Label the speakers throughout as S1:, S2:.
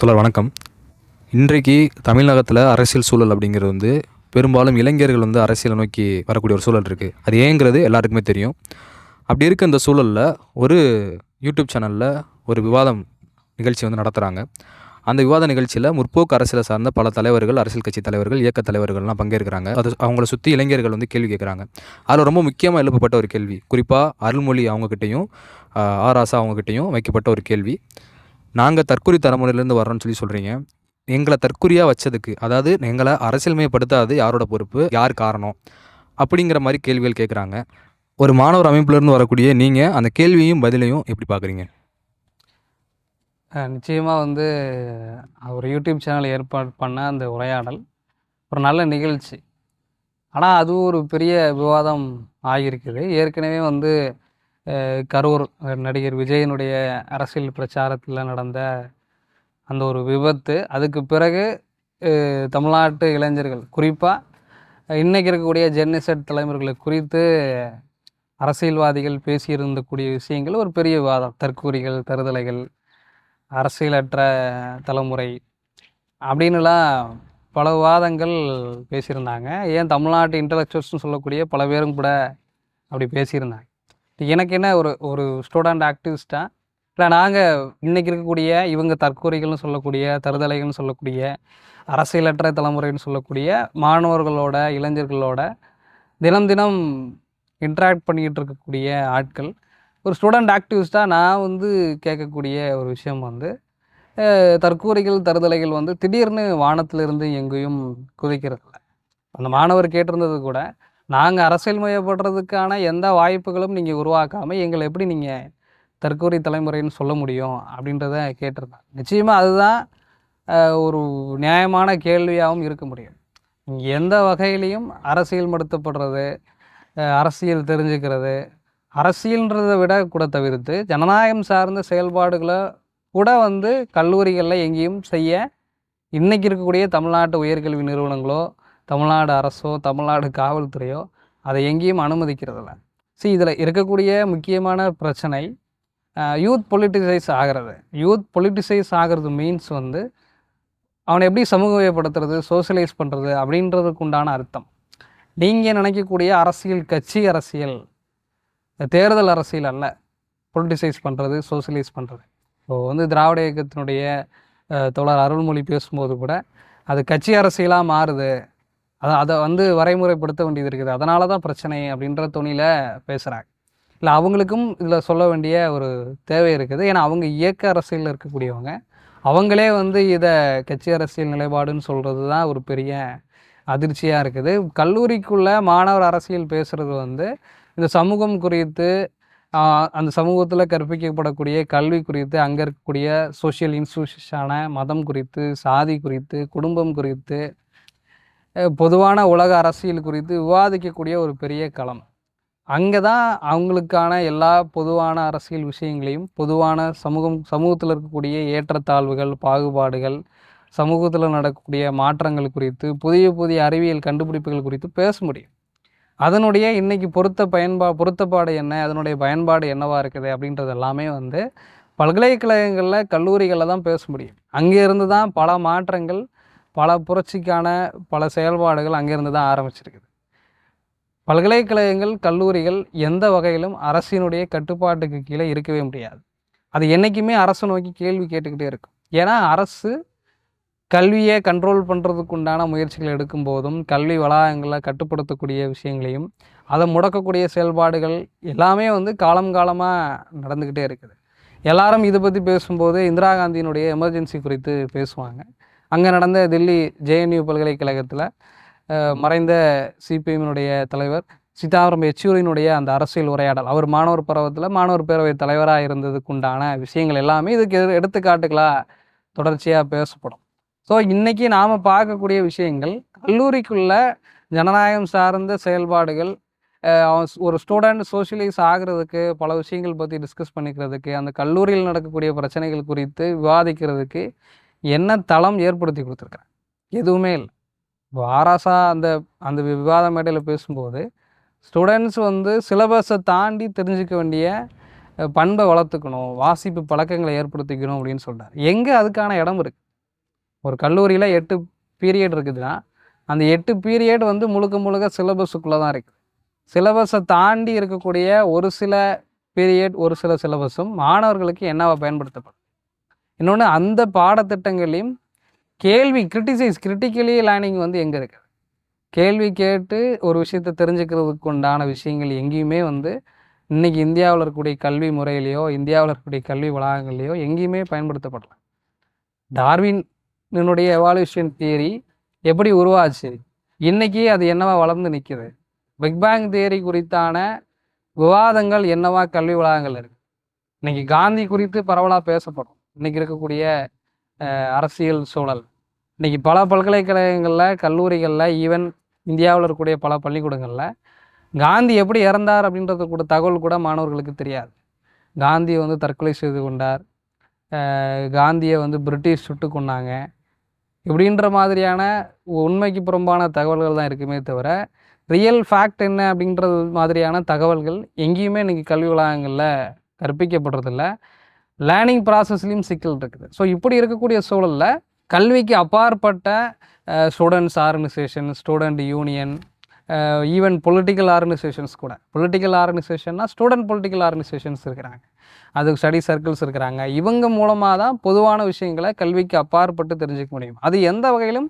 S1: தொடர் வணக்கம். இன்றைக்கு தமிழகத்தில் அரசியல் சூழல் அப்படிங்கிறது வந்து பெரும்பாலும் இளைஞர்கள் வந்து அரசியலை நோக்கி வரக்கூடிய ஒரு சூழல் இருக்குது அது ஏங்கிறது எல்லாருக்குமே தெரியும். அப்படி இருக்க இந்த சூழலில் ஒரு யூடியூப் சேனலில் ஒரு விவாதம் நிகழ்ச்சி வந்து நடத்துகிறாங்க அந்த விவாத நிகழ்ச்சியில் முற்போக்கு அரசியலை சார்ந்த பல தலைவர்கள் அரசியல் கட்சி தலைவர்கள் இயக்க தலைவர்கள்லாம் பங்கேற்கிறாங்க. அது அவங்கள சுற்றி இளைஞர்கள் வந்து கேள்வி கேட்குறாங்க அதில் ரொம்ப முக்கியமாக எழுப்பப்பட்ட ஒரு கேள்வி. குறிப்பாக அருள்மொழி அவங்கக்கிட்டையும் ஆர் ஆசா வைக்கப்பட்ட ஒரு கேள்வி. நாங்கள் தற்கொலை தலைமுறையிலேருந்து வரோன்னு சொல்லி சொல்கிறீங்க எங்களை தற்குறியாக வச்சதுக்கு அதாவது எங்களை அரசியல்மயப்படுத்தாது யாரோட பொறுப்பு யார் காரணம் அப்படிங்கிற மாதிரி கேள்விகள் கேட்குறாங்க ஒரு மாணவர் அமைப்புலேருந்து வரக்கூடிய நீங்கள் அந்த கேள்வியும் பதிலையும் எப்படி பார்க்குறீங்க
S2: நிச்சயமாக வந்து ஒரு யூடியூப் சேனல் ஏற்பாடு பண்ண அந்த உரையாடல் ஒரு நல்ல நிகழ்ச்சி. ஆனால் அது ஒரு பெரிய விவாதம் ஆகியிருக்குது. ஏற்கனவே வந்து கரூர் நடிகர் விஜயனுடைய அரசியல் பிரச்சாரத்தில் நடந்த அந்த ஒரு விபத்து. அதுக்கு பிறகு தமிழ்நாட்டு இளைஞர்கள் குறிப்பாக இன்றைக்கி இருக்கக்கூடிய ஜென்னிசெட் தலைமுறைகளை குறித்து அரசியல்வாதிகள் பேசியிருந்தக்கூடிய விஷயங்கள் ஒரு பெரிய விவாதம் தற்கூறிகள் தருதலைகள் அரசியலற்ற தலைமுறை அப்படின்னுலாம் பல விவாதங்கள் பேசியிருந்தாங்க. ஏன் தமிழ்நாட்டு இன்டலெக்சுவல்ஸ்னு சொல்லக்கூடிய பல பேரும் கூட அப்படி பேசியிருந்தாங்க. எனக்கு என்ன ஒரு ஒரு ஸ்டூடெண்ட் ஆக்டிவிஸ்ட்டாக இல்லை நாங்கள் இன்றைக்கி இருக்கக்கூடிய இவங்க தற்கொலைகள்னு சொல்லக்கூடிய தருதலைகள்னு சொல்லக்கூடிய அரசியலற்ற தலைமுறைன்னு சொல்லக்கூடிய மாணவர்களோட இளைஞர்களோட தினம் தினம் இன்ட்ராக்ட் பண்ணிக்கிட்டு இருக்கக்கூடிய ஆட்கள். ஒரு ஸ்டூடெண்ட் ஆக்டிவிஸ்ட்டாக நான் வந்து கேட்கக்கூடிய ஒரு விஷயம் வந்து தற்கூரிகள் தருதலைகள் வந்து திடீர்னு வானத்திலிருந்து எங்கேயும் குதிக்கிறதில்ல. அந்த மாணவர் கேட்டிருந்தது கூட நாங்கள் அரசியல் மயப்படுறதுக்கான எந்த வாய்ப்புகளும் நீங்கள் உருவாக்காமல் எங்களை எப்படி நீங்கள் தற்கூரி தலைமுறைன்னு சொல்ல முடியும் அப்படின்றத கேட்டிருந்தாங்க நிச்சயமாக அதுதான் ஒரு நியாயமான கேள்வியாகவும் இருக்க முடியும். எந்த வகையிலையும் அரசியல் மடுத்தப்படுறது அரசியல் தெரிஞ்சுக்கிறது அரசியல்ன்றதை விட கூட தவிர்த்து ஜனநாயகம் சார்ந்த செயல்பாடுகளை கூட வந்து கல்லூரிகளில் எங்கேயும் செய்ய இன்றைக்கி இருக்கக்கூடிய தமிழ்நாட்டு உயர்கல்வி நிறுவனங்களோ தமிழ்நாடு அரசோ தமிழ்நாடு காவல்துறையோ அதை எங்கேயும் அனுமதிக்கிறதில்ல. ஸோ இதில் இருக்கக்கூடிய முக்கியமான பிரச்சனை யூத் பொலிட்டிசைஸ் ஆகிறது. யூத் பொலிட்டிசைஸ் ஆகிறது மீன்ஸ் வந்து அவனை எப்படி சமூகமயப்படுத்துறது சோசியலைஸ் பண்ணுறது அப்படின்றதுக்கு உண்டான அர்த்தம். நீங்கள் நினைக்கக்கூடிய அரசியல் கட்சி அரசியல் தேர்தல் அரசியல் அல்ல. பொலிட்டிசைஸ் பண்ணுறது சோசியலைஸ் பண்ணுறது இப்போ வந்து திராவிட இயக்கத்தினுடைய அஹ், தோழர் அருள்மொழி பேசும்போது கூட அது கட்சி அரசியலாக மாறுது. அதை அதை வந்து வரைமுறைப்படுத்த வேண்டியது இருக்குது. அதனால தான் பிரச்சனை அப்படின்ற துணியில் பேசுகிறாங்க இல்லை அவங்களுக்கும் இதில் சொல்ல வேண்டிய ஒரு தேவை இருக்குது. ஏன்னா அவங்க இயக்க அரசியலில் இருக்கக்கூடியவங்க. அவங்களே வந்து இதை கட்சி அரசியல் நிலைப்பாடுன்னு சொல்கிறது தான் ஒரு பெரிய அதிர்ச்சியாக இருக்குது. கல்லூரிக்குள்ளே மாணவர் அரசியல் பேசுகிறது வந்து இந்த சமூகம் குறித்து அந்த சமூகத்தில் கற்பிக்கப்படக்கூடிய கல்வி குறித்து அங்கே இருக்கக்கூடிய சோஷியல் இன்ஸ்டியூஷனான மதம் குறித்து சாதி குறித்து குடும்பம் குறித்து பொதுவான உலக அரசியல் குறித்து விவாதிக்கக்கூடிய ஒரு பெரிய களம். அங்கே தான் அவங்களுக்கான எல்லா பொதுவான அரசியல் விஷயங்களையும் பொதுவான சமூகம் சமூகத்தில் இருக்கக்கூடிய ஏற்றத்தாழ்வுகள் பாகுபாடுகள் சமூகத்தில் நடக்கக்கூடிய மாற்றங்கள் குறித்து புதிய புதிய அறிவியல் கண்டுபிடிப்புகள் குறித்து பேச முடியும். அதனுடைய இன்றைக்கி பொருத்த பயன்பா பொருத்தப்பாடு என்ன அதனுடைய பயன்பாடு என்னவாக இருக்குது அப்படின்றது எல்லாமே வந்து பல்கலைக்கழகங்களில் கல்லூரிகளில் தான் பேச முடியும். அங்கேருந்து தான் பல மாற்றங்கள் பல புரட்சிக்கான பல செயல்பாடுகள் அங்கேருந்து தான் ஆரம்பிச்சிருக்குது. பல்கலைக்கழகங்கள் கல்லூரிகள் எந்த வகையிலும் அரசினுடைய கட்டுப்பாட்டுக்கு கீழே இருக்கவே முடியாது. அது என்றைக்குமே அரசு நோக்கி கேள்வி கேட்டுக்கிட்டே இருக்கும். ஏன்னா அரசு கல்வியை கண்ட்ரோல் பண்ணுறதுக்கு உண்டான முயற்சிகள் எடுக்கும் போதும் கல்வி வளாகங்களை கட்டுப்படுத்தக்கூடிய விஷயங்களையும் அதை முடக்கக்கூடிய செயல்பாடுகள் எல்லாமே வந்து காலம் காலமாக நடந்துக்கிட்டே இருக்குது. எல்லாரும் இதை பற்றி பேசும்போது இந்திரா காந்தியினுடைய எமர்ஜென்சி குறித்து பேசுவாங்க. அங்கே நடந்த தில்லி ஜேஎன்யூ பல்கலைக்கழகத்தில் மறைந்த சிபிஎம்னுடைய தலைவர் சீதாராம் யெச்சூரியினுடைய அந்த அரசியல் உரையாடல். அவர் மாணவர் பருவத்தில் மாணவர் பேரவை தலைவராக இருந்ததுக்கு உண்டான விஷயங்கள் எல்லாமே இதுக்கு எது எடுத்துக்காட்டுகளாக தொடர்ச்சியாக பேசப்படும். ஸோ இன்றைக்கி நாம் பார்க்கக்கூடிய விஷயங்கள் கல்லூரிக்குள்ள ஜனநாயகம் சார்ந்த செயல்பாடுகள் ஒரு ஸ்டூடெண்ட் சோஷியலைஸ் ஆகிறதுக்கு பல விஷயங்கள் பற்றி டிஸ்கஸ் பண்ணிக்கிறதுக்கு அந்த கல்லூரியில் நடக்கக்கூடிய பிரச்சனைகள் குறித்து விவாதிக்கிறதுக்கு என்ன தளம் ஏற்படுத்தி கொடுத்துருக்குறேன் எதுவுமே இல்லை. இப்போ ஆராசா அந்த அந்த விவாத மேடையில் பேசும்போது ஸ்டூடெண்ட்ஸ் வந்து சிலபஸை தாண்டி தெரிஞ்சுக்க வேண்டிய பண்பை வளர்த்துக்கணும் வாசிப்பு பழக்கங்களை ஏற்படுத்திக்கணும் அப்படின்னு சொல்கிறார் எங்கே அதுக்கான இடம் இருக்குது ஒரு கல்லூரியில் எட்டு பீரியட் இருக்குதுன்னா அந்த எட்டு பீரியட் வந்து முழுக்க முழுக்க சிலபஸுக்குள்ளே தான் இருக்குது சிலபஸை தாண்டி இருக்கக்கூடிய ஒரு சில பீரியட் ஒரு சில சிலபஸும் மாணவர்களுக்கு என்னவா பயன்படுத்தப்படும்? இன்னொன்று அந்த பாடத்திட்டங்களையும் கேள்வி கிரிட்டிசைஸ் கிரிட்டிக்கலி லேர்னிங் வந்து எங்கே இருக்குது கேள்வி கேட்டு ஒரு விஷயத்தை தெரிஞ்சுக்கிறதுக்கு உண்டான விஷயங்கள் எங்கேயுமே வந்து இன்னைக்கு இந்தியாவில் இருக்கக்கூடிய கல்வி முறையிலையோ இந்தியாவில் இருக்கக்கூடிய கல்வி வளாகங்கள்லையோ எங்கேயுமே பயன்படுத்தப்படல. டார்வின்னுடைய எவால்யூஷன் தியரி எப்படி உருவாச்சு? இன்றைக்கி அது என்னவா வளர்ந்து நிற்குது பிக் பேங் தியரி குறித்தான விவாதங்கள் என்னவா கல்வி வளாகங்கள் இருக்குது இன்றைக்கி காந்தி குறித்து பரவலாக பேசப்படும். இன்றைக்கி இருக்கக்கூடிய அரசியல் சூழல். இன்றைக்கி பல பல்கலைக்கழகங்களில் கல்லூரிகளில் ஈவன் இந்தியாவில் இருக்கக்கூடிய பல பள்ளிக்கூடங்களில் காந்தி எப்படி இறந்தார் அப்படின்றது கூட தகவல் கூட மாணவர்களுக்கு தெரியாது. காந்தியை வந்து தற்கொலை செய்து கொண்டார். காந்தியை வந்து பிரிட்டிஷ் சுட்டு கொன்னாங்க. இப்படின்ற மாதிரியான உண்மைக்கு புறம்பான தகவல்கள் தான் இருக்குமே தவிர ரியல் ஃபேக்ட் என்ன அப்படின்றது மாதிரியான தகவல்கள் எங்கேயுமே இன்றைக்கி கல்வி வளாகங்களில் கற்பிக்கப்படுறதில்ல. லேர்னிங் ப்ராசஸ்லேயும் சிக்கல் இருக்குது. ஸோ இப்படி இருக்கக்கூடிய சூழலில் கல்விக்கு அப்பாற்பட்ட students organisation student union even political organisations கூட. பொலிட்டிக்கல் ஆர்கனைசேஷன்னா ஸ்டூடெண்ட் பொலிட்டிக்கல் ஆர்கனைசேஷன்ஸ் இருக்கிறாங்க. அதுக்கு ஸ்டடி சர்க்கிள்ஸ் இருக்கிறாங்க. இவங்க மூலமாக தான் பொதுவான விஷயங்களை கல்விக்கு அப்பாற்பட்டு தெரிஞ்சுக்க முடியும். அது எந்த வகையிலும்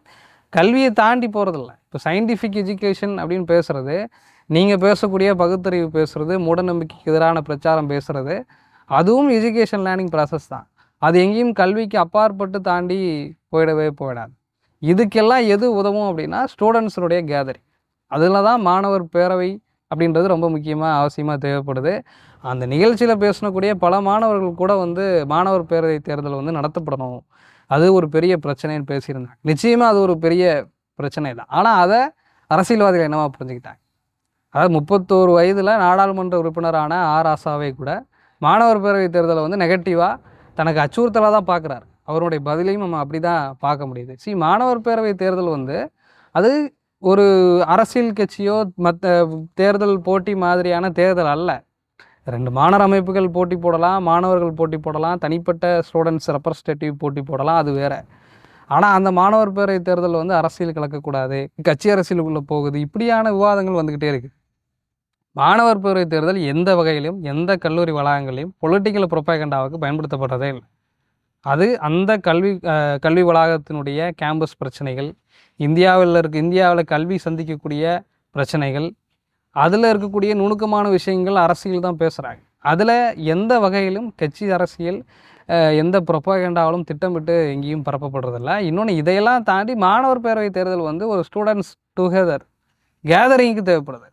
S2: கல்வியை தாண்டி போகிறதில்ல இப்போ சயின்டிஃபிக் எஜுகேஷன் அப்படின்னு பேசுகிறது நீங்கள் பேசக்கூடிய பகுத்தறிவு பேசுகிறது மூடநம்பிக்கைக்கு எதிரான பிரச்சாரம் பேசுகிறது அதுவும் எஜுகேஷன் லேர்னிங் ப்ராசஸ் தான். அது எங்கேயும் கல்விக்கு அப்பாற்பட்டு தாண்டி போயிடவே போயிடாது. இதுக்கெல்லாம் எது உதவும் அப்படின்னா ஸ்டூடெண்ட்ஸுடைய கேதரிங் அதில் தான் மாணவர் பேரவை அப்படின்றது ரொம்ப முக்கியமாக அவசியமாக தேவைப்படுது. அந்த நிகழ்ச்சியில் பேசக்கூடிய பல மாணவர்கள் கூட வந்து மாணவர் பேரவை தேர்தல் வந்து நடத்தப்படணும். அது ஒரு பெரிய பிரச்சனைன்னு பேசியிருந்தாங்க. நிச்சயமாக அது ஒரு பெரிய பிரச்சனை தான். ஆனால் அதை அரசியல்வாதிகள் என்னவா புரிஞ்சுக்கிட்டாங்க? அதாவது முப்பத்தோரு வயதில் நாடாளுமன்ற உறுப்பினரான ஆர் ஆசாவை கூட மாணவர் பேரவை தேர்தலை வந்து நெகட்டிவாக தனக்கு அச்சுறுத்தலாக தான் பார்க்குறாரு அவருடைய பதிலையும் நம்ம அப்படி தான் பார்க்க முடியுது. சி மாணவர் பேரவை தேர்தல் வந்து அது ஒரு அரசியல் கட்சியோ மற்ற தேர்தல் போட்டி மாதிரியான தேர்தல் அல்ல. ரெண்டு மாணவர் அமைப்புகள் போட்டி போடலாம் மாணவர்கள் போட்டி போடலாம் தனிப்பட்ட ஸ்டூடெண்ட்ஸ் ரெப்ரஸன்டேட்டிவ் போட்டி போடலாம் அது வேறு. ஆனால் அந்த மாணவர் பேரவை தேர்தல் வந்து அரசியல் கலக்கக்கூடாது கட்சி அரசியலுக்குள்ளே போகுது இப்படியான விவாதங்கள் வந்துக்கிட்டே இருக்குது மாணவர் பேரவை தேர்தல் எந்த வகையிலும் எந்த கல்லூரி வளாகங்களையும் பொலிட்டிக்கல் ப்ரொபகண்டாவுக்கு பயன்படுத்தப்படுறதே இல்லை. அது அந்த கல்வி கல்வி வளாகத்தினுடைய கேம்பஸ் பிரச்சனைகள் இந்தியாவில் இருக்க இந்தியாவில் கல்வி சந்திக்கக்கூடிய பிரச்சனைகள் அதில் இருக்கக்கூடிய நுணுக்கமான விஷயங்கள் அரசியல் தான் பேசுகிறாங்க அதில் எந்த வகையிலும் கட்சி அரசியல் எந்த ப்ரொபகண்டாவிலும் திட்டமிட்டு எங்கேயும் பரப்பப்படுறதில்ல. இன்னொன்று இதையெல்லாம் தாண்டி மாணவர் பேரவை தேர்தல் வந்து ஒரு ஸ்டூடெண்ட்ஸ் டுகெதர் கேதரிங்க்கு தேவைப்படுது.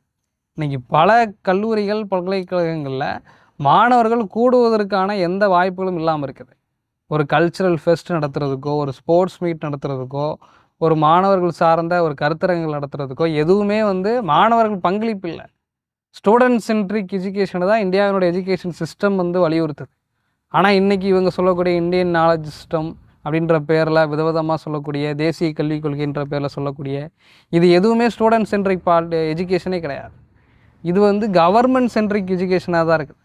S2: இன்றைக்கி பல கல்லூரிகள் பல்கலைக்கழகங்களில் மாணவர்கள் கூடுவதற்கான எந்த வாய்ப்புகளும் இல்லாமல் இருக்குது. ஒரு கல்ச்சுரல் ஃபெஸ்ட் நடத்துறதுக்கோ ஒரு ஸ்போர்ட்ஸ் மீட் நடத்துறதுக்கோ ஒரு மாணவர்கள் சார்ந்த ஒரு கருத்தரங்கள் நடத்துறதுக்கோ எதுவுமே வந்து மாணவர்கள் பங்களிப்பு இல்லை. ஸ்டூடெண்ட் சென்ட்ரிக் எஜுகேஷனை தான் இந்தியாவினுடைய எஜுகேஷன் சிஸ்டம் வந்து வலியுறுத்துது. ஆனால் இன்றைக்கி இவங்க சொல்லக்கூடிய இந்தியன் நாலேஜ் சிஸ்டம் அப்படின்ற பேரில் விதவிதமாக சொல்லக்கூடிய தேசிய கல்விக் கொள்கைன்ற பேரில் சொல்லக்கூடிய இது எதுவுமே ஸ்டூடெண்ட் சென்ட்ரிக் பால் எஜுகேஷனே கிடையாது. இது வந்து கவர்மெண்ட் சென்ட்ரிக் எஜுகேஷனாக தான் இருக்குது.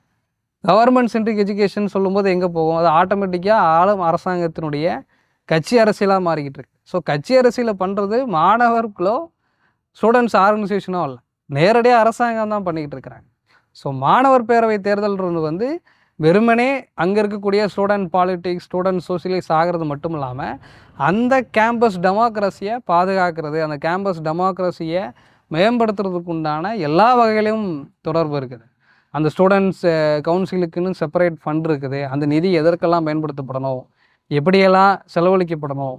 S2: கவர்மெண்ட் சென்ட்ரிக் எஜுகேஷன் சொல்லும்போது எங்கே போகும்? அது ஆட்டோமேட்டிக்காக ஆளும் அரசாங்கத்தினுடைய கட்சி அரசியலாக மாறிக்கிட்டு இருக்கு. ஸோ கட்சி அரசியலை பண்ணுறது மாணவர்களோ ஸ்டூடெண்ட்ஸ் ஆர்கனைசேஷனோ இல்லை நேரடியாக அரசாங்கம் தான் பண்ணிக்கிட்டு இருக்கிறாங்க. ஸோ மாணவர் பேரவை தேர்தல்ன்றது வந்து வெறுமனே அங்கே இருக்கக்கூடிய ஸ்டூடெண்ட் பாலிட்டிக்ஸ் ஸ்டூடெண்ட் சோசியலைஸ் ஆகிறது மட்டும் இல்லாமல் அந்த கேம்பஸ் டெமோக்ரஸியை பாதுகாக்கிறது அந்த கேம்பஸ் டெமோக்ரஸியை மேம்படுத்துறதுக்கு உண்டான எல்லா வகையிலும் தொடர்பு இருக்குது. அந்த ஸ்டூடெண்ட்ஸ் கவுன்சிலுக்குன்னு செப்பரேட் ஃபண்ட் இருக்குது. அந்த நிதி எதற்கெல்லாம் பயன்படுத்தப்படணும் எப்படியெல்லாம் செலவழிக்கப்படணும்?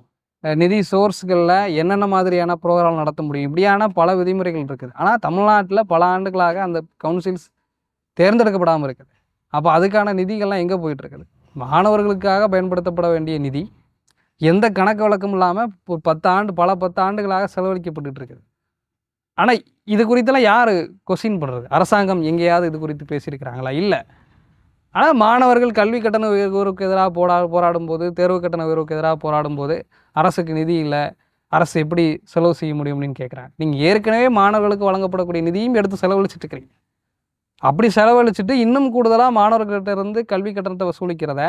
S2: நிதி சோர்ஸ்களில் என்னென்ன மாதிரியான ப்ரோக்ராம் நடத்த முடியும்? இப்படியான பல விதிமுறைகள் இருக்குது. ஆனால் தமிழ்நாட்டில் பல ஆண்டுகளாக அந்த கவுன்சில்ஸ் தேர்ந்தெடுக்கப்படாமல் இருக்குது. அப்போ அதுக்கான நிதிகள்லாம் எங்கே போயிட்டுருக்குது? மாணவர்களுக்காக பயன்படுத்தப்பட வேண்டிய நிதி எந்த கணக்கு வழக்கம் இல்லாமல் பத்து ஆண்டு பல பத்து ஆண்டுகளாக செலவழிக்கப்பட்டு இருக்குது. ஆனால் இது குறித்தெல்லாம் யார் கொஸ்டின் பண்ணுறது அரசாங்கம் எங்கேயாவது இது குறித்து பேசியிருக்கிறாங்களா? இல்லை. ஆனால் மாணவர்கள் கல்வி கட்டண உயர்வுக்கு எதிராக போரா போராடும் போது தேர்வு கட்டண உயர்வுக்கு எதிராக போராடும் போது அரசுக்கு நிதி இல்லை அரசு எப்படி செலவு செய்ய முடியும் அப்படின்னு கேட்குறாங்க நீங்கள் ஏற்கனவே மாணவர்களுக்கு வழங்கப்படக்கூடிய நிதியும் எடுத்து செலவழிச்சிட்டு இருக்கிறீங்க. அப்படி செலவழிச்சிட்டு இன்னும் கூடுதலாக மாணவர்கள்ட்ட இருந்து கல்வி கட்டணத்தை வசூலிக்கிறத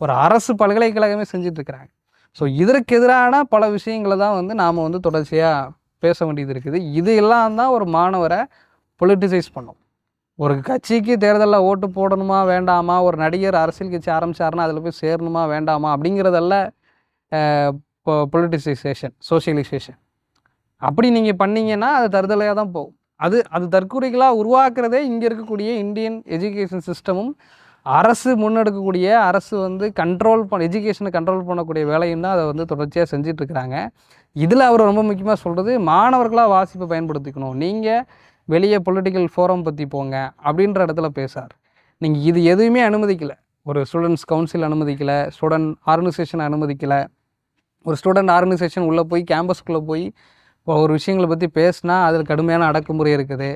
S2: ஒரு அரசு பல்கலைக்கழகமே செஞ்சுட்டு இருக்கிறாங்க. ஸோ இதற்கு எதிரான பல விஷயங்களை தான் வந்து நாம் வந்து தொடர்ச்சியாக பேச வேண்டியது இருக்குது. இது எல்லாம் தான் ஒரு மாணவரை பொலிட்டிசைஸ் பண்ணும். ஒரு கட்சிக்கு தேர்தலில் ஓட்டு போடணுமா வேண்டாமா ஒரு நடிகர் அரசியல் கட்சி ஆரம்பிச்சாருன்னா அதில் போய் சேரணுமா வேண்டாமா அப்படிங்கிறதல்ல இப்போ பொலிட்டிசைசேஷன் சோஷியலைசேஷன் அப்படி நீங்கள் பண்ணீங்கன்னா அது தருதலையாக தான் போகும். அது அது தற்கொலைகளாக உருவாக்குறதே இங்கே இருக்கக்கூடிய இந்தியன் எஜுகேஷன் சிஸ்டமும் அரசு முன்னெடுக்கக்கூடிய அரசு வந்து கண்ட்ரோல் பண்ண எஜுகேஷனை கண்ட்ரோல் பண்ணக்கூடிய வேலையும் தான் அதை வந்து தொடர்ச்சியாக செஞ்சிட்ருக்கிறாங்க இதில் அவர் ரொம்ப முக்கியமாக சொல்கிறது மாணவர்களாக வாசிப்பை பயன்படுத்திக்கணும். நீங்கள் வெளியே பொலிட்டிக்கல் ஃபோரம் பற்றி போங்க அப்படின்ற இடத்துல பேசார் நீங்கள் இது எதுவுமே அனுமதிக்கலை. ஒரு ஸ்டூடெண்ட்ஸ் கவுன்சில் அனுமதிக்கலை ஸ்டூடெண்ட் ஆர்கனைசேஷன் அனுமதிக்கலை. ஒரு ஸ்டூடெண்ட் ஆர்கனைசேஷன் உள்ளே போய் கேம்பஸ்க்குள்ளே போய் ஒரு விஷயங்களை பற்றி பேசினா அதில் கடுமையான அடக்குமுறை இருக்குது.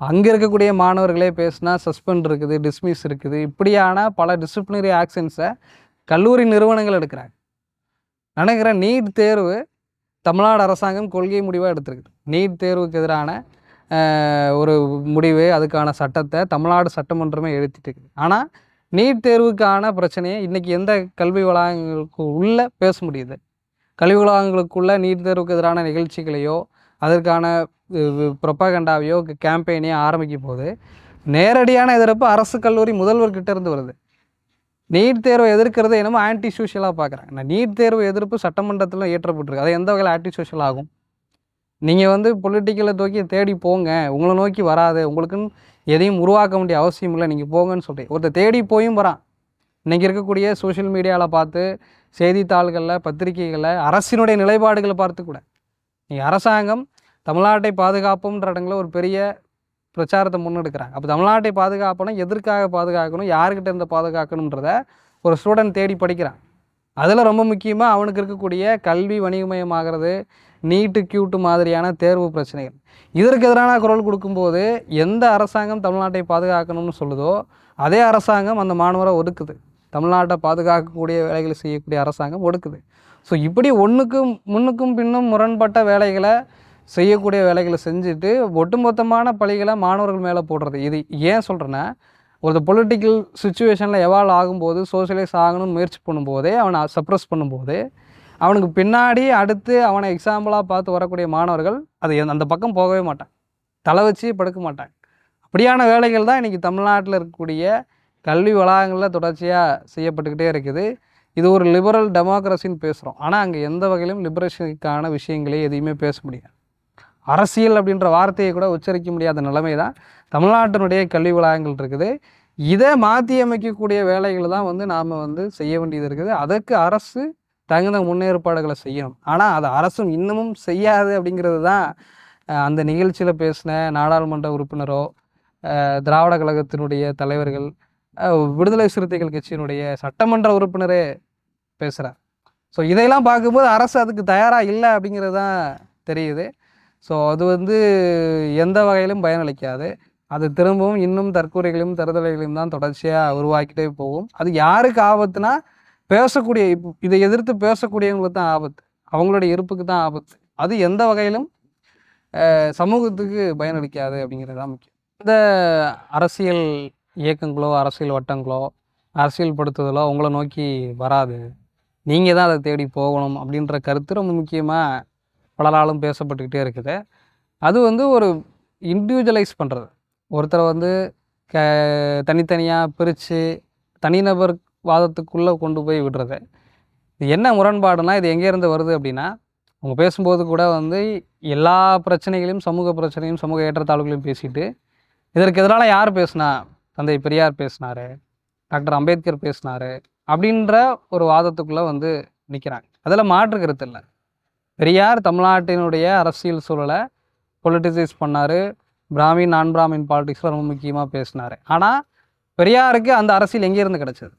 S2: அங்கே இருக்கக்கூடிய மாணவர்களே பேசினா சஸ்பெண்ட் இருக்குது டிஸ்மிஸ் இருக்குது. இப்படியான பல டிசிப்ளினரி ஆக்ஷன்ஸை கல்லூரி நிறுவனங்கள் எடுக்கிறாங்க. நினைக்கிறேன் நீட் தேர்வு தமிழ்நாடு அரசாங்கம் கொள்கை முடிவாக எடுத்திருக்குது நீட் தேர்வுக்கு எதிரான ஒரு முடிவு அதுக்கான சட்டத்தை தமிழ்நாடு சட்டமன்றமே எழுத்திட்டு இருக்குது ஆனால் நீட் தேர்வுக்கான பிரச்சனையை இன்றைக்கி எந்த கல்வி வளாகங்களுக்கு உள்ளே பேச முடியுது? கல்வி வளாகங்களுக்குள்ளே நீட் தேர்வுக்கு எதிரான நிகழ்ச்சிகளையோ அதற்கான ப்ரொப்பகண்டாவையோ கேம்பெயினையோ ஆரம்பிக்கும் போது நேரடியான எதிர்ப்பு அரசு கல்லூரி முதல்வர்கிட்ட இருந்து வருது. நீட் தேர்வை எதிர்க்கிறது என்னமோ ஆன்டி சோஷியலாக பார்க்குறேன். நான் நீட் தேர்வு எதிர்ப்பு சட்டமன்றத்தில் ஏற்றப்பட்டிருக்கு அது எந்த வகையில் ஆன்டி சோஷியல் ஆகும்? நீங்கள் வந்து பொலிட்டிக்கலை நோக்கி தேடி போங்க. உங்களை நோக்கி வராது. உங்களுக்குன்னு எதையும் உருவாக்க வேண்டிய அவசியம் இல்லை. நீங்கள் போங்கன்னு சொல்கிறேன் ஒருத்தர் தேடி போயும் வரான். இன்றைக்கி இருக்கக்கூடிய சோஷியல் மீடியாவில் பார்த்து செய்தித்தாள்களில் பத்திரிகைகளில் அரசினுடைய நிலைப்பாடுகளை பார்த்து கூட. நீங்கள் அரசாங்கம் தமிழ்நாட்டை பாதுகாப்புன்ற இடங்களில் ஒரு பெரிய பிரச்சாரத்தை முன்னெடுக்கிறாங்க. அப்போ தமிழ்நாட்டை பாதுகாப்பணும் எதற்காக பாதுகாக்கணும் யாருக்கிட்ட இருந்து பாதுகாக்கணுன்றத ஒரு ஸ்டூடெண்ட் தேடி படிக்கிறான். அதில் ரொம்ப முக்கியமாக அவனுக்கு இருக்கக்கூடிய கல்வி வணிகமயமாகிறது நீட்டு கியூட்டு மாதிரியான தேர்வு பிரச்சனைகள். இதற்கு எதிரான குரல் கொடுக்கும்போது எந்த அரசாங்கம் தமிழ்நாட்டை பாதுகாக்கணும்னு சொல்லுதோ அதே அரசாங்கம் அந்த மாணவரை ஒதுக்குது தமிழ்நாட்டை பாதுகாக்கக்கூடிய வேலைகளை செய்யக்கூடிய அரசாங்கம் ஒடுக்குது. ஸோ இப்படி ஒன்றுக்கும் முன்னுக்கும் பின்னும் முரண்பட்ட வேலைகளை செய்யக்கூடிய வேலைகளை செஞ்சுட்டு ஒட்டுமொத்தமான பழிகளை மாணவர்கள் மேலே போடுறது. இது ஏன் சொல்கிறேன்னா ஒரு பொலிட்டிக்கல் சுச்சுவேஷனில் எவால்வ் ஆகும்போது சோசியலைஸ் ஆகணும்னு முயற்சி பண்ணும்போதே அவனை சப்ரஸ் பண்ணும்போது அவனுக்கு பின்னாடி அடுத்து அவனை எக்ஸாம்பிளாக பார்த்து வரக்கூடிய மாணவர்கள் அது அந்த பக்கம் போகவே மாட்டான் தலை வச்சு படுக்க மாட்டாங்க. அப்படியான வேலைகள் தான் இன்றைக்கி தமிழ்நாட்டில் இருக்கக்கூடிய கல்வி வளாகங்களில் தொடர்ச்சியாக செய்யப்பட்டுக்கிட்டே இருக்குது. இது ஒரு லிபரல் டெமோக்ரஸின்னு பேசுகிறோம் ஆனால் அங்கே எந்த வகையிலும் லிபரேஷனுக்கான விஷயங்களே எதையுமே பேச முடியாது. அரசியல் அப்படின்ற வார்த்தையை கூட உச்சரிக்க முடியாத நிலைமை தான் தமிழ்நாட்டினுடைய கல்வி வளாகங்கள் இருக்குது. இதை மாற்றி அமைக்கக்கூடிய வேலைகளை தான் வந்து நாம் வந்து செய்ய வேண்டியது இருக்குது. அதற்கு அரசு தகுந்த முன்னேற்பாடுகளை செய்யணும். ஆனால் அதை அரசும் இன்னமும் செய்யாது அப்படிங்கிறது தான் அந்த நிகழ்ச்சியில் பேசின நாடாளுமன்ற உறுப்பினரோ திராவிட கழகத்தினுடைய தலைவர்கள் விடுதலை சிறுத்தைகள் கட்சியினுடைய சட்டமன்ற உறுப்பினரே பேசுகிறார் ஸோ இதையெல்லாம் பார்க்கும்போது அரசு அதுக்கு தயாராக இல்லை அப்படிங்கிறது தான் தெரியுது. ஸோ அது வந்து எந்த வகையிலும் பயனளிக்காது. அது திரும்பவும் இன்னும் தற்கொலைகளையும் தருதலைகளையும் தான் தொடர்ச்சியாக உருவாக்கிட்டே போகும். அது யாருக்கு ஆபத்துனா பேசக்கூடிய இப்போ இதை எதிர்த்து பேசக்கூடியவங்களுக்கு தான் ஆபத்து. அவங்களுடைய இருப்புக்கு தான் ஆபத்து. அது எந்த வகையிலும் சமூகத்துக்கு பயனளிக்காது அப்படிங்கிறது தான் முக்கியம். இந்த அரசியல் இயக்கங்களோ அரசியல் வட்டங்களோ அரசியல் படுத்துதலோ உங்களை நோக்கி வராது. நீங்கள் தான் அதை தேடி போகணும் அப்படின்ற கருத்து ரொம்ப முக்கியமாக பல நாளும் பேசப்பட்டுக்கிட்டே இருக்குது. அது வந்து ஒரு இண்டிவிஜுவலைஸ் பண்ணுறது ஒருத்தரை வந்து க தனித்தனியாக பிரித்து தனிநபர் வாதத்துக்குள்ளே கொண்டு போய் விடுறது. இது என்ன முரண்பாடுனா இது எங்கேருந்து வருது அப்படின்னா அவங்க பேசும்போது கூட வந்து எல்லா பிரச்சனைகளையும் சமூக பிரச்சனையும் சமூக ஏற்றத்தாழ்வுகளையும் பேசிட்டு இதற்கு எதிரால் யார் பேசுனா தந்தை பெரியார் பேசினார் டாக்டர் அம்பேத்கர் பேசினாரு அப்படின்ற ஒரு வாதத்துக்குள்ளே வந்து நிற்கிறாங்க அதில் மாற்று கருத்து இல்லை. பெரியார் தமிழ்நாட்டினுடைய அரசியல் சூழலை பொலிட்டிசைஸ் பண்ணார். பிராமின் நான் பிராமின் பாலிடிக்ஸில் ரொம்ப முக்கியமாக பேசினார். ஆனால் பெரியாருக்கு அந்த அரசியல் எங்கேருந்து கிடச்சது?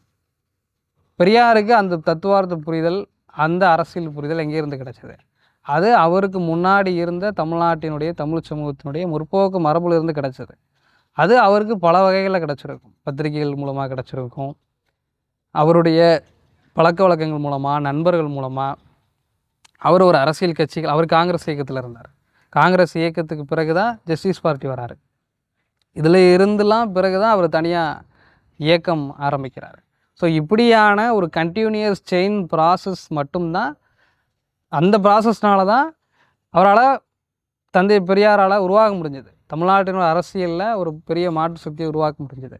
S2: பெரியாருக்கு அந்த தத்துவார்த்த புரிதல் அந்த அரசியல் புரிதல் எங்கேருந்து கிடச்சது? அது அவருக்கு முன்னாடி இருந்த தமிழ்நாட்டினுடைய தமிழ் சமூகத்தினுடைய முற்போக்கு மரபுல இருந்து கிடச்சது. அது அவருக்கு பல வகைகளில் கிடச்சிருக்கும். பத்திரிகைகள் மூலமாக கிடச்சிருக்கும். அவருடைய பழக்க வழக்கங்கள் மூலமாக நண்பர்கள் மூலமாக அவர் ஒரு அரசியல் கட்சிகள் அவர் காங்கிரஸ் இயக்கத்தில் இருந்தார். காங்கிரஸ் இயக்கத்துக்கு பிறகு தான் ஜஸ்டிஸ் பார்ட்டி வராரு. இதில் இருந்துலாம் பிறகு தான் அவர் தனியாக இயக்கம் ஆரம்பிக்கிறார். ஸோ இப்படியான ஒரு கண்டினியூஸ் செயின் ப்ராசஸ் மட்டும்தான் அந்த ப்ராசஸ்னால தான் அவரால் தந்தை பெரியாரால் உருவாக முடிஞ்சது. தமிழ்நாட்டினோட அரசியலில் ஒரு பெரிய மாற்று சக்தியை உருவாக்க முடிஞ்சது.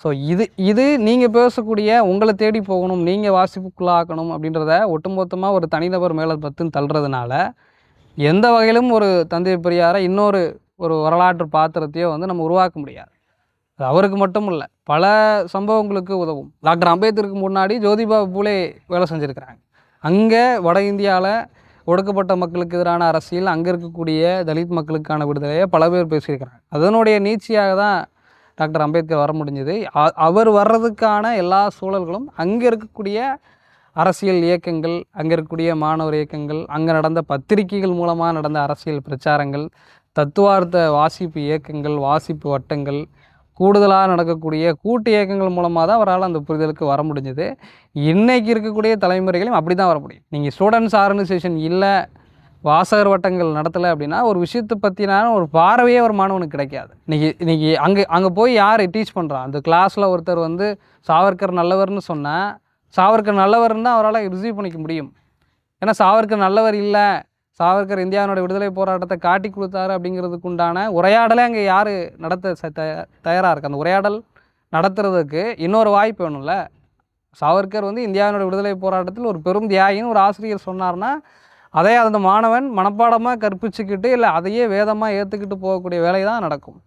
S2: ஸோ இது இது நீங்கள் பேசக்கூடிய உங்களை தேடி போகணும் நீங்கள் வாசிப்புக்குள்ளாக்கணும் அப்படின்றத ஒட்டுமொத்தமாக ஒரு தனிநபர் மேலே பத்துன்னு தள்ளுறதுனால எந்த வகையிலும் ஒரு தந்தை பெரியாரை இன்னொரு ஒரு வரலாற்று பாத்திரத்தையோ வந்து நம்ம உருவாக்க முடியாது. அது அவருக்கு மட்டும் இல்லை பல சம்பவங்களுக்கு உதவும். டாக்டர் அம்பேத்கருக்கு முன்னாடி ஜோதிபா பூலே வேலை செஞ்சுருக்கிறாங்க. அங்கே வட இந்தியாவில் ஒடுக்கப்பட்ட மக்களுக்கு எதிரான அரசியல் அங்கே இருக்கக்கூடிய தலித் மக்களுக்கான விடுதலையை பல பேர் பேசியிருக்கிறாங்க. அதனுடைய நீட்சியாக தான் டாக்டர் அம்பேத்கர் வர முடிஞ்சது. அவர் வர்றதுக்கான எல்லா சூழல்களும் அங்கே இருக்கக்கூடிய அரசியல் இயக்கங்கள் அங்கே இருக்கக்கூடிய மாணவர் இயக்கங்கள் அங்கே நடந்த பத்திரிகைகள் மூலமாக நடந்த அரசியல் பிரச்சாரங்கள் தத்துவார்த்த வாசிப்பு இயக்கங்கள் வாசிப்பு வட்டங்கள் கூடுதலாக நடக்கக்கூடிய கூட்டு இயக்கங்கள் மூலமாக தான் அவரால் அந்த புரிதலுக்கு வர முடிஞ்சது. இன்றைக்கி இருக்கக்கூடிய தலைமுறைகளையும் அப்படி தான் வர முடியும். நீங்கள் ஸ்டூடெண்ட்ஸ் ஆர்கனைசேஷன் இல்லை வாசகர் வட்டங்கள் நடத்தலை அப்படின்னா ஒரு விஷயத்தை பற்றின ஒரு பார்வையே ஒரு மாணவனுக்கு கிடைக்காது. இன்றைக்கி இன்றைக்கி அங்கே அங்கே போய் யார் டீச் பண்ணுறான் அந்த கிளாஸில் ஒருத்தர் வந்து சாவர்கர் நல்லவர்னு சொன்னால் சாவர்கர் நல்லவர்னு தான் அவரால் ரிசீவ் பண்ணிக்க முடியும். ஏன்னா சாவர்கர் நல்லவர் இல்லை. சாவர்கர் இந்தியாவினோட விடுதலை போராட்டத்தை காட்டி கொடுத்தாரு அப்படிங்கிறதுக்கு உண்டான உரையாடலே அங்கே யார் நடத்த தயாராக இருக்குது அந்த உரையாடல் நடத்துறதுக்கு இன்னொரு வாய்ப்பு வேணும்ல. சாவர்கர் வந்து இந்தியாவினோட விடுதலை போராட்டத்தில் ஒரு பெரும் தியாகின்னு ஒரு ஆசிரியர் சொன்னார்னா அதே அந்த மாணவன் மனப்பாடமாக கற்பிச்சுக்கிட்டு இல்லை அதையே வேதமாக ஏற்றுக்கிட்டு போகக்கூடிய வேலை தான் நடக்கும்.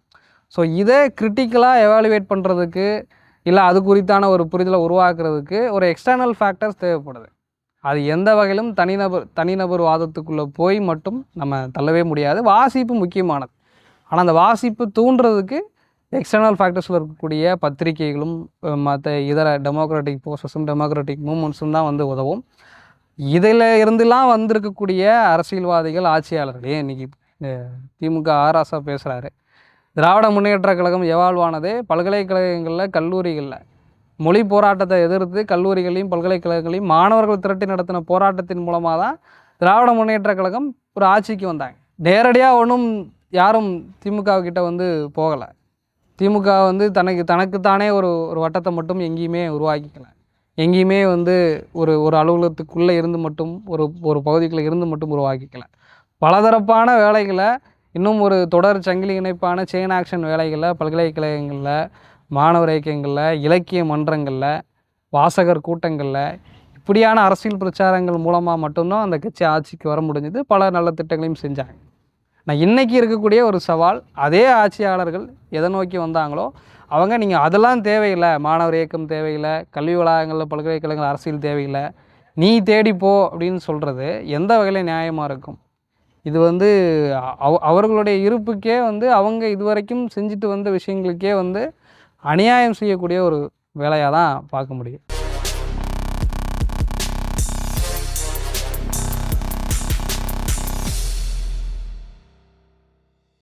S2: ஸோ இதை கிரிட்டிக்கலாக எவாலுவேட் பண்ணுறதுக்கு இல்லை அது குறித்தான ஒரு புரிதலை உருவாக்குறதுக்கு ஒரு எக்ஸ்டர்னல் ஃபேக்டர்ஸ் தேவைப்படுது. அது எந்த வகையிலும் தனிநபர் தனிநபர் வாதத்துக்குள்ளே போய் மட்டும் நம்ம தள்ளவே முடியாது. வாசிப்பு முக்கியமானது. ஆனால் அந்த வாசிப்பு தூண்டுறதுக்கு எக்ஸ்டர்னல் ஃபேக்டர்ஸில் இருக்கக்கூடிய பத்திரிகைகளும் மற்ற இதர டெமோக்ராட்டிக் போர்ஸஸும் டெமோக்ராட்டிக் மூமெண்ட்ஸும் தான் வந்து உதவும். இதில் இருந்துலாம் வந்திருக்கக்கூடிய அரசியல்வாதிகள் ஆட்சியாளர்களே இன்னைக்கு திமுக ஆராசா பேசுகிறாரு திராவிட முன்னேற்ற கழகம் எவால்வானது பல்கலைக்கழகங்களில் கல்லூரிகளில். மொழி போராட்டத்தை எதிர்த்து கல்லூரிகளையும் பல்கலைக்கழகங்களையும் மாணவர்கள் திரட்டி நடத்தின போராட்டத்தின் மூலமாக தான் திராவிட முன்னேற்ற கழகம் ஒரு ஆட்சிக்கு வந்தாங்க. நேரடியாக ஒன்றும் யாரும் திமுக கிட்ட வந்து போகலை. திமுக வந்து தனக்கு தனக்குத்தானே ஒரு ஒரு வட்டத்தை மட்டும் எங்கேயுமே உருவாக்கிக்கல. எங்கேயுமே வந்து ஒரு ஒரு அலுவலகத்துக்குள்ளே இருந்து மட்டும் ஒரு ஒரு பகுதிக்குள்ளே இருந்து மட்டும் உருவாக்கிக்கல. பலதரப்பான வேலைகளை இன்னும் ஒரு தொடர் சங்கிலி இணைப்பான செயின் ஆக்ஷன் வேலைகளை பல்கலைக்கழகங்களில் மாணவர் இயக்கங்களில் இலக்கிய மன்றங்களில் வாசகர் கூட்டங்களில் இப்படியான அரசியல் பிரச்சாரங்கள் மூலமாக மட்டும்தான் அந்த கட்சி ஆட்சிக்கு வர முடிஞ்சது. பல நல்ல திட்டங்களையும் செஞ்சாங்க. நான் இன்றைக்கி இருக்கக்கூடிய ஒரு சவால் அதே ஆட்சியாளர்கள் எதை நோக்கி வந்தாங்களோ அவங்க நீங்கள் அதெல்லாம் தேவையில்லை. மாணவர் இயக்கம் தேவையில்லை. கல்வி வளாகங்களில் பல்கலைக்கழகங்கள் அரசியல் தேவையில்லை. நீ தேடி போ அப்படின்னு சொல்கிறது எந்த வகையில் நியாயமாக இருக்கும்? இது வந்து அவ அவர்களுடைய இருப்புக்கே வந்து அவங்க இதுவரைக்கும் செஞ்சுட்டு வந்த விஷயங்களுக்கே வந்து அநியாயம் செய்யக்கூடிய ஒரு வேலையாக தான் பார்க்க முடியும்.